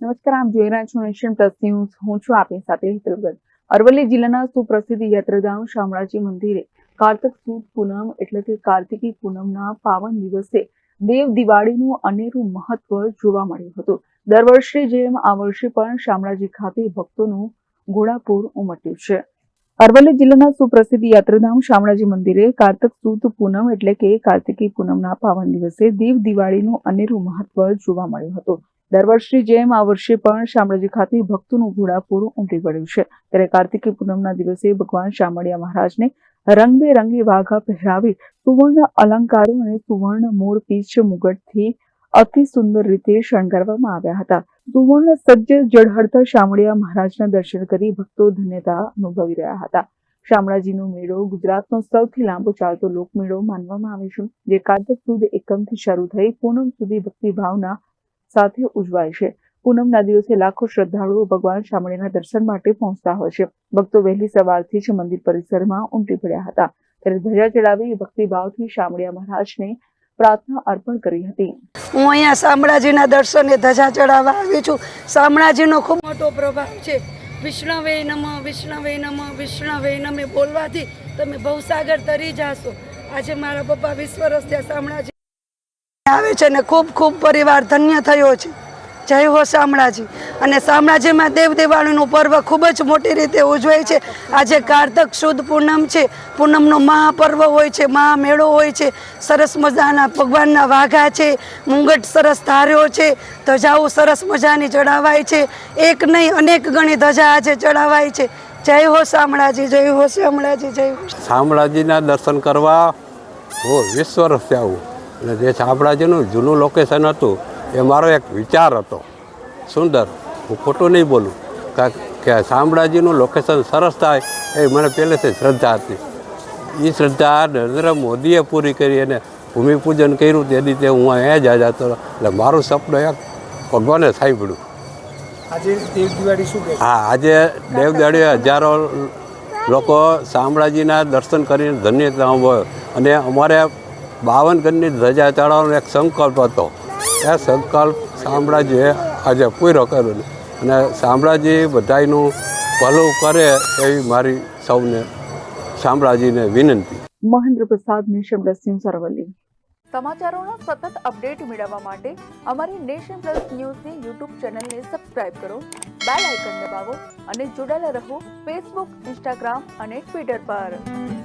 નમસ્કાર, આપ જોઈ રહ્યા છો નેશન પ્લસ ન્યૂઝ. હું છું આપની સાથે હેતલગર અરવલ્લી જિલ્લાના સુપ્રસિદ્ધ યાત્રાધામ શામળાજી મંદિરે કાર્તક સુદ પૂનમ એટલે કે કાર્તિકી પૂનમના પાવન દિવસે દેવ દિવાળીનું અનેરું મહત્વ જોવા મળ્યું હતું. દર વર્ષે જેમ આ વર્ષે પણ શામળાજી ખાતે ભક્તોનું ઘોડાપૂર ઉમટ્યું છે. અરવલ્લી જિલ્લાના સુપ્રસિદ્ધ યાત્રાધામ શામળાજી મંદિરે કાર્તક સુદ પૂનમ એટલે કે કાર્તિકી પૂનમના પાવન દિવસે દેવ દિવાળીનું અનેરું મહત્વ જોવા મળ્યું હતું. દર વર્ષની જેમ આ વર્ષે પણ શામળાજી ખાતે ભક્તોનું ઘોડાપૂર ઉમટી પડ્યું છે. ત્યારે કાર્તિકી પૂનમના દિવસે ભગવાન શામળિયા મહારાજને રંગબેરંગી વાઘા પહેરાવી સુવર્ણ અલંકારો અને સુવર્ણ મોર પીછ મુગટથી અતિ સુંદર રીતે શણગારવામાં આવ્યા હતા. સુવર્ણ સજ્જ જળહળતા શામળિયા મહારાજના દર્શન કરી ભક્તો ધન્યતા અનુભવી રહ્યા હતા. શામળાજીનો મેળો ગુજરાતનો સૌથી લાંબો ચાલતો લોકમેળો માનવામાં આવે છે, જે કાર્તક સુદ એકમથી શરૂ થઈ પૂનમ સુધી ભક્તિભાવના સાથે ઉજવાય છે. પૂનમના દિવસે લાખો શ્રદ્ધાળુઓ ભગવાન શામળીના દર્શન માટે પહોંચતા હોય છે. ભક્તો વહેલી સવારથી જ મંદિર પરિસરમાં ઉમટી પડ્યા હતા. ત્યારે ધજા ચડાવી ભક્તિભાવથી શામળિયા મહારાજને પ્રાર્થના અર્પણ કરી હતી. હું અહીંયા શામળાજીના દર્શને ધજા ચડાવવા આવી છું. શામળાજીનો ખૂબ મોટો પ્રભાવ છે. વિષ્ણવે નમ વિષ્ણવે નમ, વિષ્ણવે નમે બોલવાથી તમે ભવસાગર તરી જાશો. આજે મારા પપ્પા વીસ શામળાજી આવે છે ને ખૂબ ખૂબ પરિવાર ધન્ય થયો છે. જય હો શામળાજી. અને શામળાજીમાં દેવ દિવાળીનું પર્વ ખૂબ જ મોટી રીતે ઉજવાય છે. આજે કારતક શુદ્ધ પૂનમ છે. પૂનમનો મહાપર્વ હોય છે, મહામેળો હોય છે. સરસ મજાના ભગવાનના વાઘા છે. મુંગટ સરસ ધાર્યો છે. ધજાઓ સરસ મજાની ચડાવાય છે. એક નહીં, અનેક ગણી ધજા આજે ચડાવાય છે. જય હો શામળાજી, જય હો શામળાજી, જય હો. શામળાજીના દર્શન કરવા. વીસ વર્ષથી આવું અને જે શામળાજીનું જૂનું લોકેશન હતું એ મારો એક વિચાર હતો. સુંદર. હું ખોટું નહીં બોલું. કા- કે શામળાજીનું લોકેશન સરસ થાય એ મને પહેલેથી શ્રદ્ધા હતી. એ શ્રદ્ધા નરેન્દ્ર મોદીએ પૂરી કરી અને ભૂમિપૂજન કર્યું તે રીતે હું અહીંયા જ જતો. એટલે મારું સપનું એક ભગવાને સાંભળ્યું. હા આજે દેવદાડીએ હજારો લોકો શામળાજીના દર્શન કરીને ધન્યતા અનુભવ્યો અને અમારે બાવન ગણની ધજા ચડાવવાનો એક સંકલ્પ હતો. એ સંકલ્પ શામળાજીએ આજે પૂરો કર્યો અને શામળાજી બધાયનું ભલું કરે એવી મારી સૌને શામળાજીને વિનંતી. મહેન્દ્ર પ્રસાદ નિશમ પ્લસ સરવલી સમાચારોના સતત અપડેટ મેળવવા માટે અમારી નેશન પ્લસ ન્યૂઝની યુટ્યુબ ચેનલને સબસ્ક્રાઇબ કરો બેલ આઇકન દબાવો અને જોડાયેલા રહો ફેસબુક ઇન્સ્ટાગ્રામ અને ટ્વિટર પર.